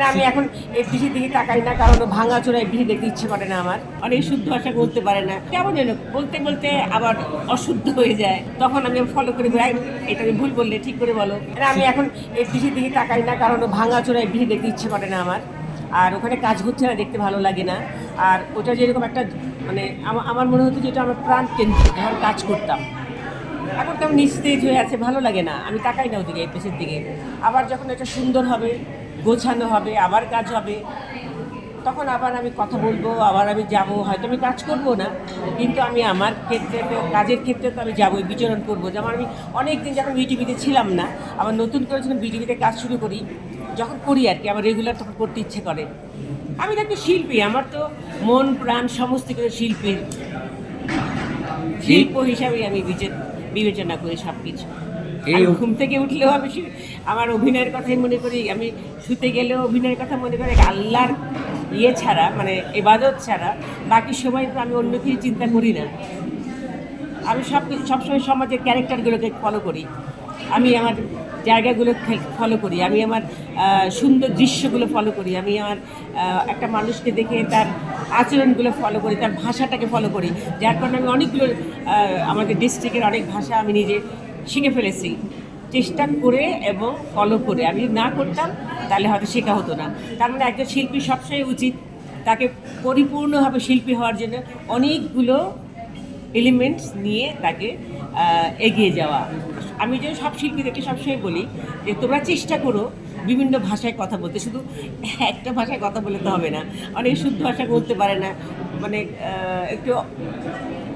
আর আমি এখন এফডিসির দিকে তাকাই না, কারণ ভাঙা চোরা এফডিসি দেখতে ইচ্ছে করে না আমার। অনেক শুদ্ধ ভাষা বলতে পারে না। কেমন যেন বলতে বলতে আবার অশুদ্ধ হয়ে যায়। তখন আমি ফলো করে বেড়াই এটা আমি ভুল বললে, ঠিক করে বলো। আর আমি এখন এফডিসির দিকে তাকাই না, কারণ ভাঙা চোরা এফডিসি দেখতে ইচ্ছে করে না আমার। আর ওখানে কাজ হচ্ছে না, দেখতে ভালো লাগে না। আর ওটা যেরকম একটা মানে আমা- আমার মনে হতো যেটা আমার প্রাণ কেন্দ্র যখন কাজ করতাম। এখন কেমন নিস্তেজ হয়ে আছে, ভালো লাগে না। আমি তাকাই না ওদিকে এফডিসির দিকে। আবার যখন এটা সুন্দর হবে গোছানো হবে আবার কাজ হবে। তখন আবার আমি কথা বলব আবার আমি যাব। হয়তো আমি কাজ করব না কিন্তু আমি আমার ক্ষেত্রে তো কাজের ক্ষেত্রে তো আমি যাবই বিচরণ করব। যেমন আমি অনেক দিন যখন বিটিভিতে ছিলাম না আবার নতুন করে যখন বিটিভিতে কাজ শুরু করি যখন করি আর কি আমার রেগুলার তখন করতে ইচ্ছে করে। আমি তো একটা শিল্পী আমার তো মন প্রাণ সমস্ত কিছু শিল্পীর। শিল্প হিসাবে আমি বিচে- বিবেচনা করি সব কিছু এই ঘুম থেকে উঠলেও আমি আমার অভিনয়ের কথাই মনে করি। আমি শুতে গেলেও অভিনয়ের কথা মনে করি। আল্লাহর ইয়ে ছাড়া মানে এবাদত ছাড়া বাকি সময় তো আমি অন্য কিছু চিন্তা করি না। আমি সব কিছু সবসময় সমাজের ক্যারেক্টারগুলোকে ফলো করি। আমি আমার জায়গাগুলো ফলো করি। আমি আমার সুন্দর দৃশ্যগুলো ফলো করি। আমি আমার একটা মানুষকে দেখে তার আচরণগুলো ফলো করি, তার ভাষাটাকে ফলো করি। যার কারণে আমি অনেকগুলো আমাদের ডিস্ট্রিক্টের অনেক ভাষা আমি নিজে শিখে ফেলেছি। চেষ্টা করে এবং ফলো করে। আমি না করতাম, তাহলে হয়তো শেখা হতো না। তার মানে একজন শিল্পী সবসময় উচিত তাকে পরিপূর্ণভাবে শিল্পী হওয়ার জন্য অনেকগুলো এলিমেন্টস নিয়ে তাকে এগিয়ে যাওয়া। আমি যে সব শিল্পীদেরকে সবসময় বলি যে, তোমরা চেষ্টা করো বিভিন্ন ভাষায় কথা বলতে। শুধু একটা ভাষায় কথা বলতে হবে না। অনেক শুদ্ধ ভাষা বলতে পারে না। মানে একটু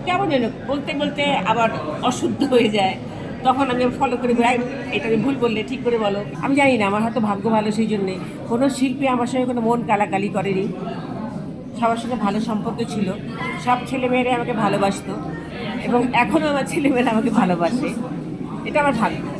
কেমন যেন বলতে বলতে আবার অশুদ্ধ হয়ে যায়। তখন আমি ফলো করে এটা আমি ভুল বললে, ঠিক করে বলো। আমি জানি না, আমার হয়তো ভাগ্য ভালো সেই জন্যে কোনো শিল্পী আমার সঙ্গে কোনো মন কালাকালি করেনি। সবার সঙ্গে ভালো সম্পর্ক ছিল। সব ছেলেমেয়েরাই আমাকে ভালোবাসত এবং এখনও আমার ছেলেমেয়েরা আমাকে ভালোবাসে। এটা আমার ভাগ্য।